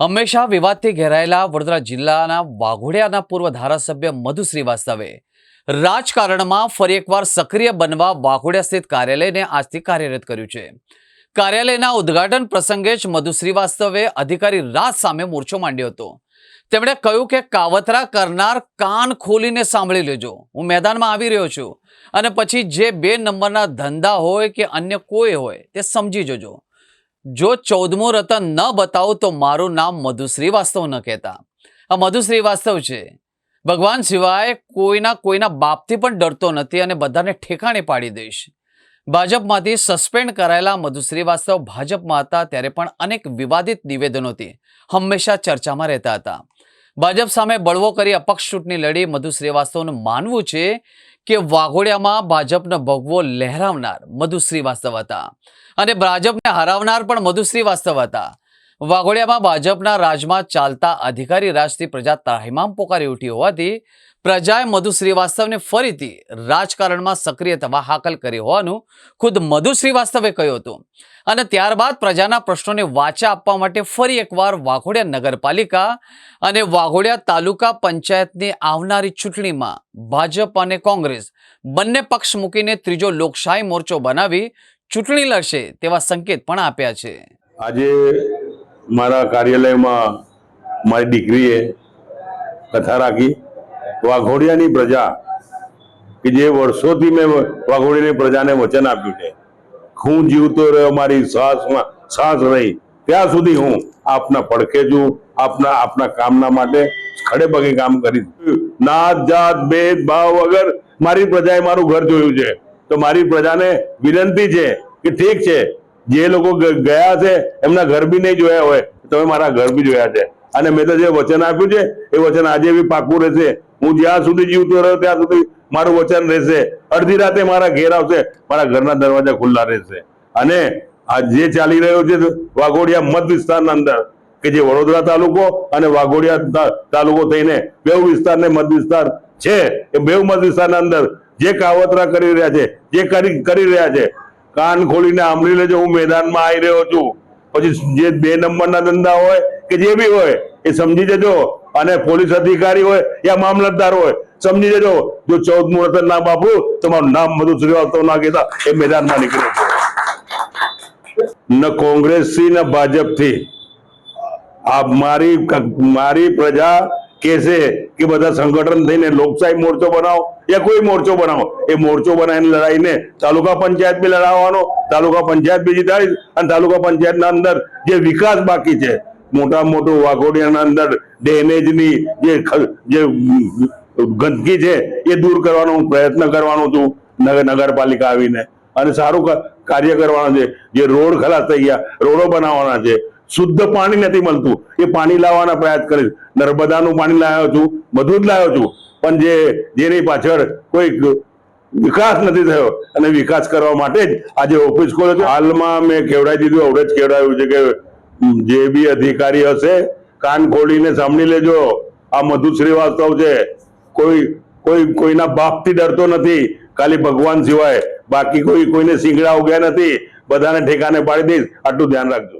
હંમેશા વિવાદથી ઘેરાયેલા વડોદરા જિલ્લાના વાઘોડિયાના પૂર્વ ધારાસભ્ય મધુ શ્રીવાસ્તવે રાજકારણમાં ફરી એકવાર સક્રિય બનવા વાઘોડિયા સ્થિત કાર્યાલયને આજથી કાર્યરત કર્યું છે. કાર્યાલયના ઉદ્ઘાટન પ્રસંગે જ મધુ શ્રીવાસ્તવે અધિકારી રાજ સામે મોરચો માંડ્યો હતો. તેમણે કહ્યું કે કાવતરા કરનાર કાન ખોલીને સાંભળી લેજો. હું મેદાનમાં આવી રહ્યો છું અને પછી જે બે નંબરના ધંધા હોય કે અન્ય કોઈ હોય તે સમજી જજો. જો ચૌદમું રતન ન બતાવું તો મારું નામ મધુ ન કહેતા. આ મધુ છે. ભગવાન સિવાય કોઈના કોઈના બાપથી પણ ડરતો નથી અને બધાને ઠેકાણે પાડી દઈશ. ભાજપમાંથી સસ્પેન્ડ કરાયેલા મધુ શ્રીવાસ્તવ ભાજપમાં હતા ત્યારે પણ અનેક વિવાદિત નિવેદનોથી હંમેશા ચર્ચામાં રહેતા હતા. ભાજપ સામે બળવો કરી અપક્ષ ચૂંટણી લડી મધુ શ્રીવાસ્તવનું માનવું છે કે વાઘોડિયામાં ભાજપનો ભગવો લહેરાવનાર મધુ શ્રીવાસ્તવ હતા. અને ભાજપને હરાવનાર પણ મધુ શ્રીવાસ્તવ હતા. વાઘોડિયામાં ભાજપના રાજમાં ચાલતા અધિકારી રાજથી પ્રજા ત્રાહિમામ પોકારી ઉઠી હોવાથી પ્રજાએ મધુ શ્રીવાસ્તવને ફરીથી રાજકારણમાં સક્રિય થવા હાકલ કરી હોવાનું ખુદ મધુ શ્રીવાસ્તવે કહ્યું હતું. અને ત્યારબાદ પ્રજાના પ્રશ્નોને વાચા આપવા માટે ફરી એકવાર વાઘોડિયા નગરપાલિકા અને વાઘોડિયા તાલુકા પંચાયતની આવનારી ચૂંટણીમાં ભાજપ અને કોંગ્રેસ બંને પક્ષ મૂકીને ત્રીજો લોકશાહી મોરચો બનાવી ચૂંટણી લડશે તેવા સંકેત પણ આપ્યા છે. આજે મારા કાર્યાલયમાં મારી દીકરીએ કથા રાખી. વાઘોડિયાની પ્રજા, કે જે વર્ષોથી મેં વાઘોડિયાની પ્રજાને વચન આપ્યું છે. હું જીવતો રહ્યો, મારી શ્વાસમાં શ્વાસ રહી. ત્યાં સુધી હું આપના પડખે છું, આપના આપના કામના માટે ખડે પગે કામ કરીશ. નાત, જાત, ભેદ, ભાવ વગર મારી પ્રજાએ મારું ઘર જોયું છે. તો મારી પ્રજાને વિનંતી છે કે ઠીક છે જે લોકો ગયા છે, એમના ઘર બી નહીં જોયા હોય તમે મારા ઘર બી જોયા છે. અને મેં તો જે વચન આપ્યું છે, એ વચન આજે બી પાકું રહેશે. હું જ્યાં સુધી જીવતો રહ્યો, ત્યાં સુધી મારું વચન રહેશે. અડધી રાતે મારા ઘેર આવશે, મારા ઘરના દરવાજા ખુલ્લા રહેશે. અને આ જે ચાલી રહ્યો છે, વાઘોડિયા મત વિસ્તારના અંદર, કે જે વડોદરા તાલુકો અને વાઘોડિયા તાલુકો થઈને બેઉ વિસ્તાર ને મત વિસ્તાર છે, એ બેઉ મત વિસ્તારના અંદર જે કાવતરા કરી રહ્યા છે, જે કરી કરી રહ્યા છે કાન ખોલીને આંબળી લેજો, હું મેદાનમાં આવી રહ્યો છું. પછી જે બે નંબરના ધંધા હોય કે જે બી હોય, એ સમજી જજો. અને પોલીસ અધિકારી હોય યા મામલતદાર હોય, સમજી જજો. જો ચૌદ મુહૂર્ત ના બાપુ તમારું નામ મધુ શ્રીવાસ્તવ ના કહેતા એ મેદાનમાં નીકળે ન કોંગ્રેસથી, ન ભાજપથી. આ મારી મારી પ્રજા કહેશે કે બધા સંગઠન થઈને લોકશાહી મોરચો બનાવો યા કોઈ મોરચો બનાવો? એ મોરચો બનાવીને લડાઈને તાલુકા પંચાયત બી લડાવવાનો, તાલુકા પંચાયત બી જીતાડીશ અને તાલુકા પંચાયતના અંદર જે વિકાસ બાકી છે મોટા મોટું વાઘોડિયાના અંદર ડેમેજની જે ગંદકી છે એ દૂર કરવાનો હું પ્રયત્ન કરવાનો છું નગરપાલિકા આવીને. અને સારું કાર્ય કરવાનું છે. જે રોડ ખલાસ થઈ ગયા, રોડો બનાવવાના છે. શુદ્ધ પાણી નથી મળતું. એ પાણી લાવવાના પ્રયાસ કરીશ. નર્મદાનું પાણી લાવ્યો છું, બધું જ લાવ્યો છું. પણ જે, જેની પાછળ કોઈ વિકાસ નથી થયો, અને વિકાસ કરવા માટે જ આજે ઓફિસ ખોલ્યો છે. હાલમાં મેં કેવડાવી દીધું આવડે જ કેવડાવ્યું છે કે જે બી અધિકારી હશે, કાન ખોલીને સાંભળી લેજો. આ મધુ શ્રીવાસ્તવ છે. કોઈ કોઈ, કોઈના બાપથી ડરતો નથી. ખાલી ભગવાન સિવાય બાકી કોઈ, કોઈને સિંગડા ઉગ્યા નથી. બધાને ઠેકાને પાડી દઈશ. આટલું ધ્યાન રાખજો.